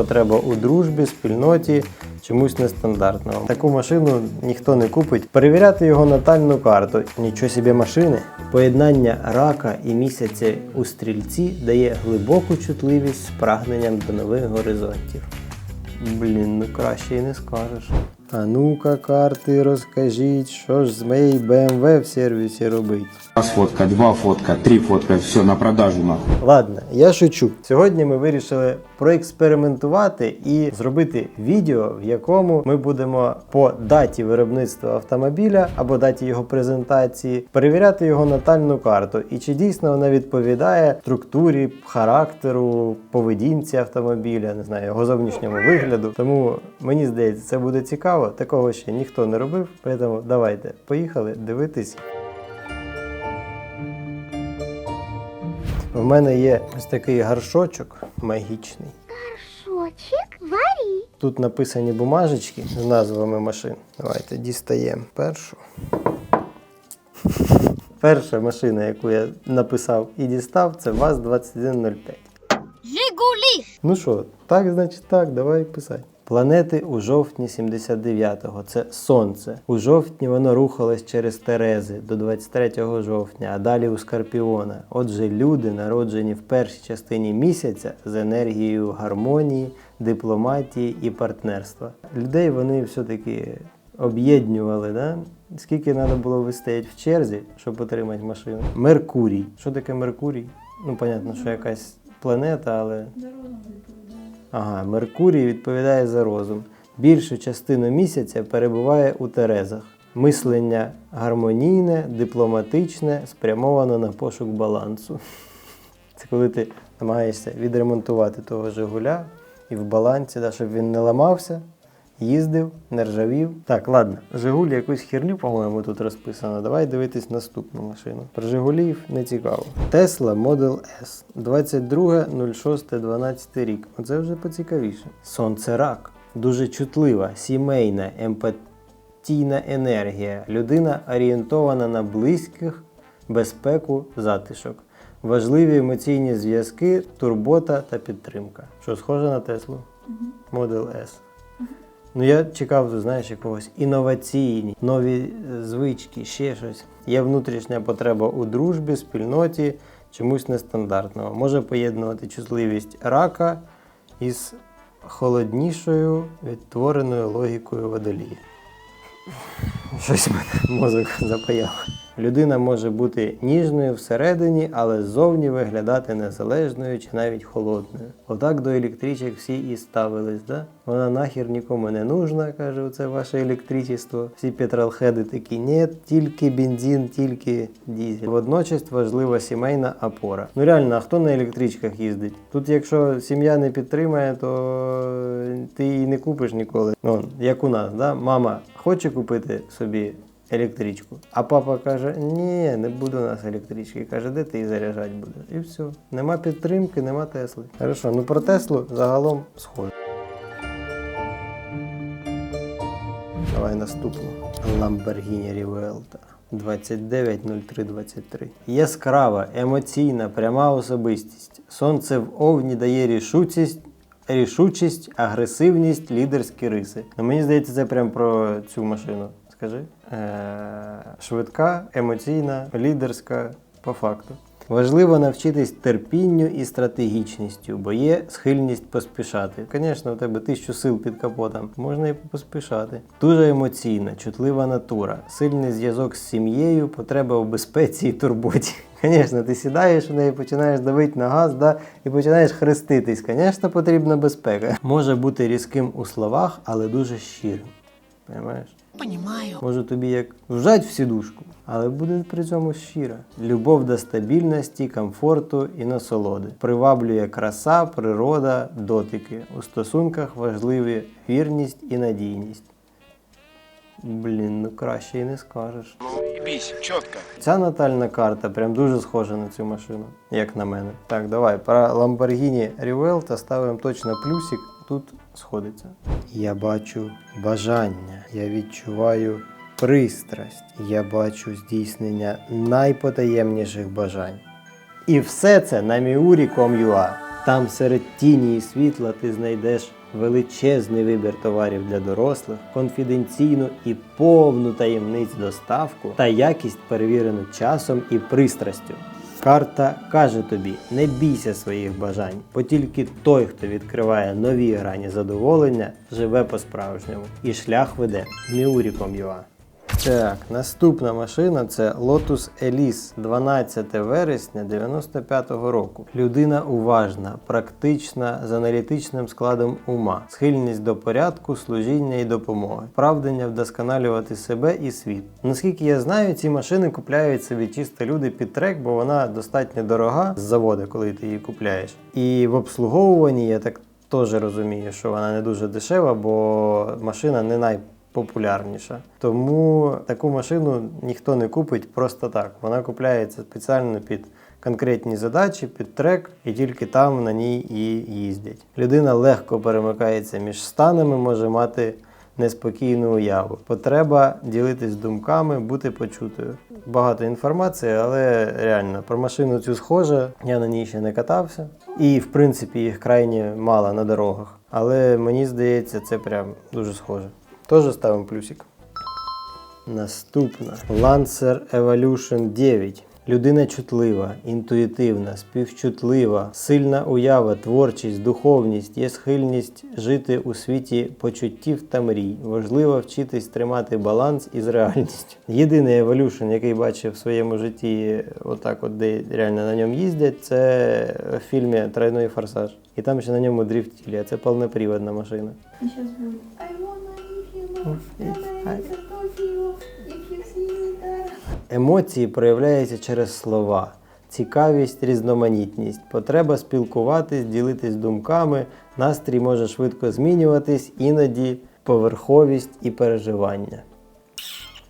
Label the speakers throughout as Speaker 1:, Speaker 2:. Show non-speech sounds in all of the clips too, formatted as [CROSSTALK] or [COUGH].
Speaker 1: потреба у дружбі, спільноті, чомусь нестандартного. Таку машину ніхто не купить. Перевіряти його натальну карту. Нічого собі машини. Поєднання рака і місяця у стрільці дає глибоку чутливість з прагненням до нових горизонтів. Блін, ну краще і не скажеш. А ну-ка, карти, розкажіть, що ж з моєї BMW в сервісі робить.
Speaker 2: Раз фотка, два фотка, три фотка, все на продажу нахуй.
Speaker 1: Ладно, я шучу. Сьогодні ми вирішили проекспериментувати і зробити відео, в якому ми будемо по даті виробництва автомобіля або даті його презентації перевіряти його натальну карту і чи дійсно вона відповідає структурі, характеру, поведінці автомобіля, не знаю, його зовнішньому вигляду. Тому мені здається, це буде цікаво. Такого ще ніхто не робив. Тому давайте поїхали дивитись. У мене є ось такий гаршочок магічний.
Speaker 3: Горшочок варі.
Speaker 1: Тут написані бумажечки з назвами машин. Давайте дістаємо першу. [LAUGHS] Перша машина, яку я написав і дістав, це ВАЗ-2105.
Speaker 3: Жигулі!
Speaker 1: Ну що, так, значить так, давай писати. Планети у жовтні 79-го. Це Сонце. У жовтні воно рухалось через Терези до 23 жовтня, а далі у Скорпіона. Отже, люди, народжені в першій частині місяця з енергією гармонії, дипломатії і партнерства. Людей вони все-таки об'єднували, да? Скільки треба було вистояти в черзі, щоб отримати машину? Меркурій. Що таке Меркурій? Ну, понятно, що якась планета, але. Ага, Меркурій відповідає за розум. Більшу частину місяця перебуває у Терезах. Мислення гармонійне, дипломатичне, спрямовано на пошук балансу. [LAUGHS] Це коли ти намагаєшся відремонтувати того Жигуля і в балансі, да, щоб він не ламався, їздив, не ржавів. Так, ладно, Жигуль якусь херню, по-моєму, тут розписано. Давай дивитись наступну машину. Про Жигулів не цікаво. Tesla Model S. 22.06.12 рік. Оце вже поцікавіше. Сонце рак. Дуже чутлива, сімейна, емпатійна енергія. Людина орієнтована на близьких, безпеку, затишок. Важливі емоційні зв'язки, турбота та підтримка. Що схоже на Теслу? Model S. Ну я чекав, знаєш, якогось інноваційні, нові е, звички, ще щось. Є внутрішня потреба у дружбі, спільноті, чомусь нестандартного. Може поєднувати чутливість рака із холоднішою відтвореною логікою водолії. Щось мене мозок запаяв. Людина може бути ніжною всередині, але ззовні виглядати незалежною чи навіть холодною. Отак до електричок всі і ставились, да? Вона нахер нікому не нужна, каже, оце ваше електричество. Всі петролхеди такі, ні, тільки бензин, тільки дізель. Водночас важлива сімейна опора. Ну реально, а хто на електричках їздить? Тут, якщо сім'я не підтримає, то ти її не купиш ніколи. Ну, як у нас, да? мама хоче купити собі електричку. А папа каже: ні, не буде у нас електрички. Каже, де ти її заряджати будеш? І все. Нема підтримки, нема Тесли. Хорошо, ну про Теслу загалом схоже. Давай наступну. Lamborghini Revuelta. 290323. Яскрава, емоційна, пряма особистість. Сонце в овні дає рішучість, рішучість, агресивність, лідерські риси. Ну, мені здається, це прям про цю машину. Скажи. Е- швидка, емоційна, лідерська по факту. Важливо навчитись терпінню і стратегічністю, бо є схильність поспішати. Звісно, у тебе тисячу сил під капотом, можна і поспішати. Дуже емоційна, чутлива натура, сильний зв'язок з сім'єю, потреба у безпеці і турботі. [LAUGHS] Звісно, ти сідаєш в неї, починаєш давити на газ, да, і починаєш хреститись. Звісно, потрібна безпека. Може бути різким у словах, але дуже щирим. Понимаєш?
Speaker 4: Понимаю.
Speaker 1: Може тобі як вжать в сідушку, але буде при цьому щира. Любов до стабільності, комфорту і насолоди. Приваблює краса, природа, дотики. У стосунках важливі вірність і надійність. Блін, ну краще і не скажеш.
Speaker 4: Ебись, четко.
Speaker 1: Ця натальна карта прям дуже схожа на цю машину, як на мене. Так, давай, про Lamborghini Revuelta ставимо точно плюсик. Тут сходиться. Я бачу бажання, я відчуваю пристрасть, я бачу здійснення найпотаємніших бажань. І все це на Miuri.com.ua. Там серед тіні і світла ти знайдеш величезний вибір товарів для дорослих, конфіденційну і повну таємниць доставку та якість перевірену часом і пристрастю. Карта каже тобі: не бійся своїх бажань, бо тільки той, хто відкриває нові грані задоволення, живе по-справжньому і шлях веде Міуріком ЮА. Так, наступна машина це Lotus Elise 12 вересня 95-го року. Людина уважна, практична, з аналітичним складом ума, схильність до порядку, служіння і допомоги, правдення вдосконалювати себе і світ. Наскільки я знаю, ці машини купляють собі чисто люди під трек, бо вона достатньо дорога з заводу, коли ти її купляєш. І в обслуговуванні я так теж розумію, що вона не дуже дешева, бо машина не най популярніша. Тому таку машину ніхто не купить просто так. Вона купляється спеціально під конкретні задачі, під трек, і тільки там на ній і їздять. Людина легко перемикається між станами, може мати неспокійну уяву. Потреба ділитись думками, бути почутою. Багато інформації, але реально про машину цю схоже. Я на ній ще не катався. І в принципі їх крайне мало на дорогах. Але мені здається, це прям дуже схоже. Теж ставимо плюсик. Наступна Lancer Evolution 9. Людина чутлива, інтуїтивна, співчутлива, сильна уява, творчість, духовність, є схильність жити у світі почуттів та мрій. Важливо вчитись тримати баланс із реальністю. Єдиний Evolution, який бачив в своєму житті, отак, от де реально на ньому їздять, це в фільмі Тройной форсаж. І там ще на ньому дрифтілі, а це повноприводна машина.
Speaker 5: И сейчас будет.
Speaker 1: Емоції проявляються через слова, цікавість, різноманітність, потреба спілкуватись, ділитись думками, настрій може швидко змінюватись, іноді поверховість і переживання.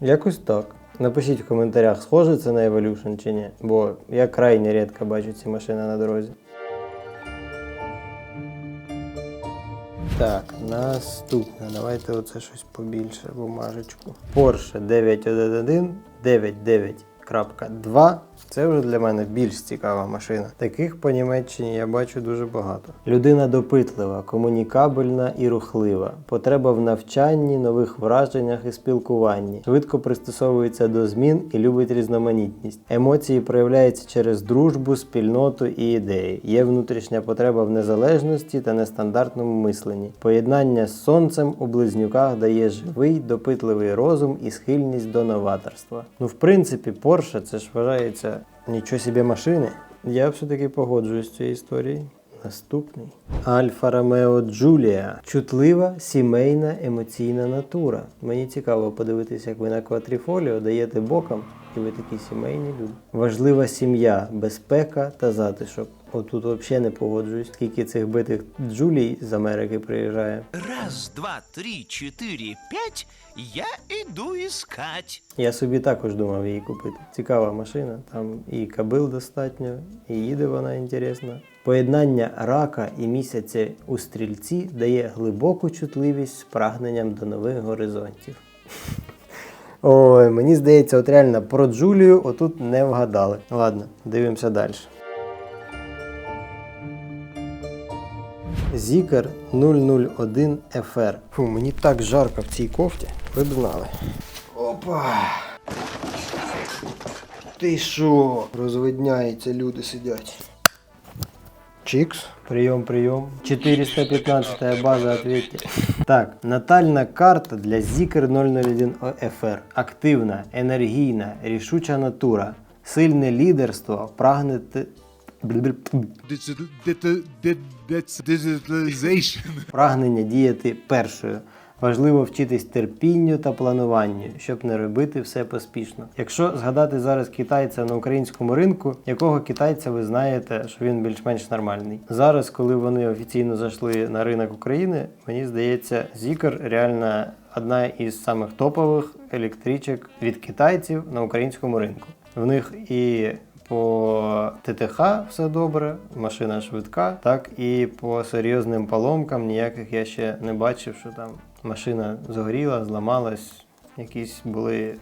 Speaker 1: Якось так. Напишіть в коментарях, схоже це на Evolution чи ні, бо я крайне рідко бачу ці машини на дорозі. Так, наступне. Давайте оце щось побільше бумажечку. Porsche 911 99.2. Це вже для мене більш цікава машина. Таких по Німеччині я бачу дуже багато. Людина допитлива, комунікабельна і рухлива. Потреба в навчанні, нових враженнях і спілкуванні. Швидко пристосовується до змін і любить різноманітність. Емоції проявляються через дружбу, спільноту і ідеї. Є внутрішня потреба в незалежності та нестандартному мисленні. Поєднання з сонцем у близнюках дає живий, допитливий розум і схильність до новаторства. Ну, в принципі, Porsche це ж вважається нічого собі машини. Я все-таки погоджуюсь з цією історією. Наступний Альфа Ромео Джулія. Чутлива, сімейна, емоційна натура. Мені цікаво подивитися, як ви на квадріфоліо даєте боком, і ви такі сімейні люди. Важлива сім'я, безпека та затишок. Отут взагалі не погоджуюсь, скільки цих битих Джулій з Америки приїжджає.
Speaker 4: Раз, два, три, четыре, пять. Я иду искать.
Speaker 1: Я собі також думав її купити. Цікава машина, там і кабил достатньо, і їде вона інтересна. Поєднання рака і місяця у стрільці дає глибоку чутливість з прагненням до нових горизонтів. Ой, мені здається, от реально про Джулію отут не вгадали. Ладно, дивимося далі. Зікер 001 FR. Фу, мені так жарко в цій кофті. Ви б знали. Опа. Ти що? Розвидняється, люди сидять. Чікс. Прийом, прийом. 415 база, ответьте. Так, натальна карта для Zikr 001 FR. Активна, енергійна, рішуча натура, сильне лідерство, прагне... Прагнення діяти першою. Важливо вчитись терпінню та плануванню, щоб не робити все поспішно. Якщо згадати зараз китайця на українському ринку, якого китайця ви знаєте, що він більш-менш нормальний. Зараз, коли вони офіційно зайшли на ринок України, мені здається, Zikr реально одна із самих топових електричок від китайців на українському ринку. В них і по ТТХ все добре, машина швидка, так і по серйозним поломкам ніяких я ще не бачив, що там машина згоріла, зламалась, якісь були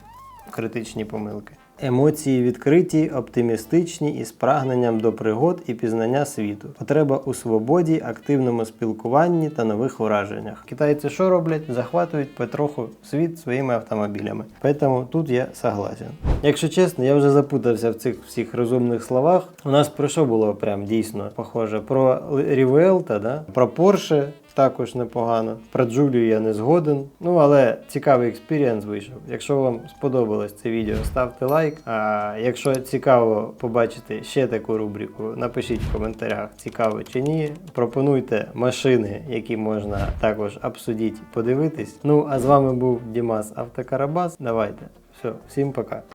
Speaker 1: критичні помилки. Емоції відкриті, оптимістичні і з прагненням до пригод і пізнання світу. Потреба у свободі, активному спілкуванні та нових враженнях. Китайці що роблять? Захватують потроху світ своїми автомобілями. Тому тут я согласен. Якщо чесно, я вже запутався в цих всіх розумних словах. У нас про що було прям дійсно похоже? Про Рівелта, да? про Порше. Також непогано. Про Джулію я не згоден. Ну але цікавий експірієнс вийшов. Якщо вам сподобалось це відео, ставте лайк. А якщо цікаво побачити ще таку рубрику, напишіть в коментарях, цікаво чи ні. Пропонуйте машини, які можна також обсудити, подивитись. Ну а з вами був Дімас Автокарабас. Давайте. Все, всім пока.